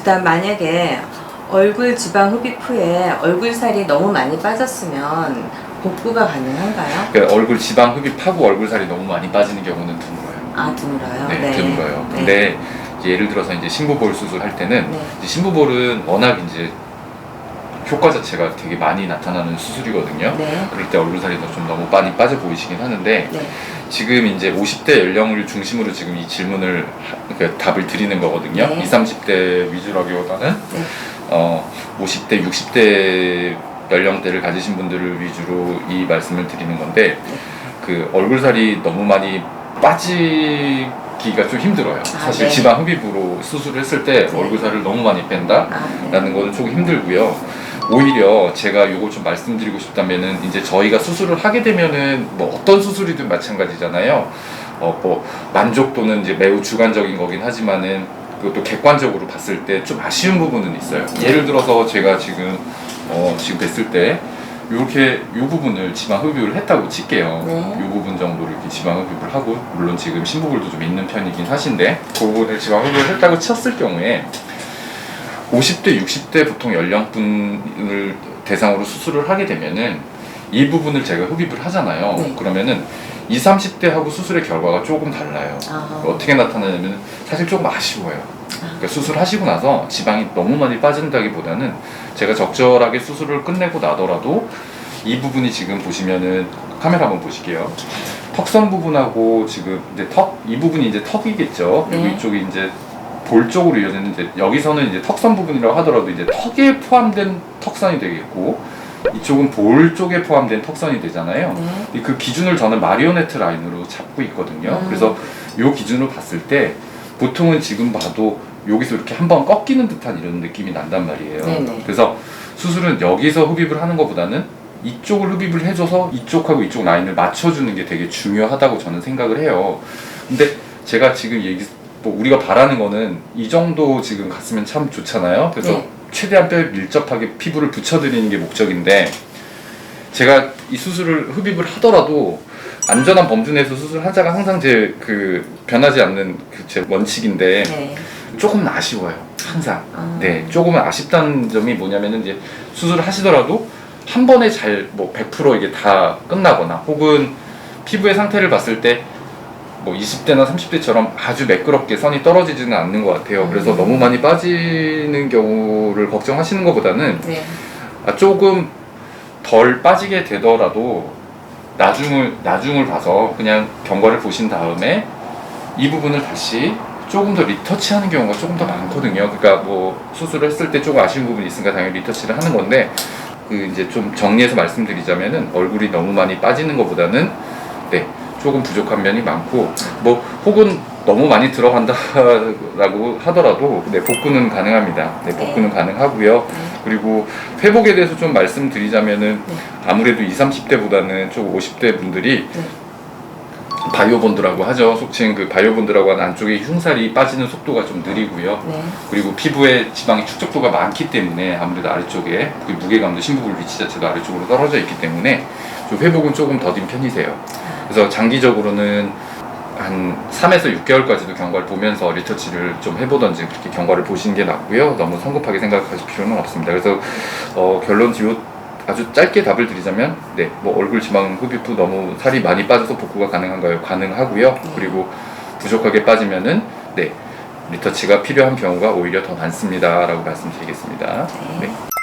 그 다음 만약에 얼굴 지방 흡입 후에 얼굴 살이 너무 많이 빠졌으면 복구가 가능한가요? 그러니까 얼굴 지방 흡입하고 얼굴 살이 너무 많이 빠지는 경우는 드물어요. 아 드물어요. 네, 드물어요. 네. 근데 예를 들어서 이제 신부볼 수술할 때는 네. 이제 신부볼은 워낙 이제 효과 자체가 되게 많이 나타나는 수술이거든요. 네. 그럴 때 얼굴 살이 좀 너무 많이 빠져 보이시긴 하는데 네. 지금 이제 50대 연령을 중심으로 지금 이 질문을 하- 그 답을 드리는 거거든요. 네. 20, 30대 위주라기보다는 네. 어 50대, 60대 연령대를 가지신 분들을 위주로 이 말씀을 드리는 건데 네. 그 얼굴 살이 너무 많이 빠지기가 좀 힘들어요. 사실 네. 지방 흡입으로 수술을 했을 때 네. 얼굴 살을 너무 많이 뺀다. 아, 네. 라는 거는 조금 힘들고요. 오히려 제가 이걸 좀 말씀드리고 싶다면은 이제 저희가 수술을 하게 되면은 뭐 어떤 수술이든 마찬가지잖아요. 어 뭐 만족도는 이제 매우 주관적인 거긴 하지만은 그것도 객관적으로 봤을 때 좀 아쉬운 부분은 있어요. 예를 들어서 제가 지금 어 지금 뵀을 때 이렇게 이 부분을 지방 흡입을 했다고 칠게요. 네. 이 부분 정도를 이렇게 지방 흡입을 하고 물론 지금 신부골도 좀 있는 편이긴 하신데 그 부분을 지방 흡입을 했다고 쳤을 경우에 50대, 60대 보통 연령분을 대상으로 수술을 하게 되면은 이 부분을 제가 흡입을 하잖아요. 네. 그러면은 20, 30대하고 수술의 결과가 조금 달라요. 아, 어떻게 나타나냐면 사실 조금 아쉬워요. 그러니까 수술하시고 나서 지방이 너무 많이 빠진다기보다는 제가 적절하게 수술을 끝내고 나더라도 이 부분이 지금 보시면은 카메라 한번 보실게요. 턱선 부분하고 지금 이제 턱 이 부분이 이제 턱이겠죠. 네. 그리고 이쪽이 이제 볼 쪽으로 이어지는 이제 여기서는 이제 턱선 부분이라고 하더라도 이제 턱에 포함된 턱선이 되겠고 이쪽은 볼 쪽에 포함된 턱선이 되잖아요. 네. 그 기준을 저는 마리오네트 라인으로 잡고 있거든요. 음. 그래서 요 기준으로 봤을 때 보통은 지금 봐도 여기서 이렇게 한번 꺾이는 듯한 이런 느낌이 난단 말이에요. 네네. 그래서 수술은 여기서 흡입을 하는 것보다는 이쪽을 흡입을 해줘서 이쪽하고 이쪽 라인을 맞춰주는 게 되게 중요하다고 저는 생각을 해요. 근데 제가 지금 얘기 뭐 우리가 바라는 거는 이 정도 지금 갔으면 참 좋잖아요. 그래서 네. 최대한 뼈에 밀접하게 피부를 붙여드리는 게 목적인데 제가 이 수술을 흡입을 하더라도 안전한 범주 내에서 수술 하자가 항상 제 그 변하지 않는 그 제 원칙인데 네. 조금 아쉬워요. 항상. 아. 네, 조금은 아쉽다는 점이 뭐냐면은 이제 수술을 하시더라도 한 번에 잘 뭐 100% 이게 다 끝나거나 혹은 피부의 상태를 봤을 때 뭐 20대나 30대처럼 아주 매끄럽게 선이 떨어지지는 않는 것 같아요. 그래서 음. 너무 많이 빠지는 경우를 걱정하시는 것보다는 네. 아, 조금 덜 빠지게 되더라도 나중을 나중을 봐서 그냥 경과를 보신 다음에 이 부분을 다시 조금 더 리터치하는 경우가 조금 더 많거든요. 그러니까 뭐 수술을 했을 때 조금 아쉬운 부분이 있으니까 당연히 리터치를 하는 건데 그 이제 좀 정리해서 말씀드리자면은 얼굴이 너무 많이 빠지는 것보다는 네 조금 부족한 면이 많고 뭐 혹은 너무 많이 들어간다라고 하더라도 네 복구는 가능합니다. 네 복구는 가능하고요. 그리고 회복에 대해서 좀 말씀드리자면은 네. 아무래도 20, 30대보다는 좀 50대 분들이 네. 바이오본드라고 하죠. 속칭 그 바이오본드라고 하는 안쪽에 흉살이 빠지는 속도가 좀 느리고요. 네. 그리고 피부에 지방의 축적도가 많기 때문에 아무래도 아래쪽에 그 무게감도 심부볼 위치 자체도 아래쪽으로 떨어져 있기 때문에 좀 회복은 조금 더딘 편이세요. 그래서 장기적으로는 한 3에서 6개월까지도 경과를 보면서 리터치를 좀 해보던지 그렇게 경과를 보시는 게 낫고요. 너무 성급하게 생각하실 필요는 없습니다. 그래서 어, 결론 지요 아주 짧게 답을 드리자면 네, 뭐 얼굴 지방 흡입 후 너무 살이 많이 빠져서 복구가 가능한가요? 가능하고요. 네. 그리고 부족하게 빠지면은 네, 리터치가 필요한 경우가 오히려 더 많습니다라고 말씀드리겠습니다. 네. 네.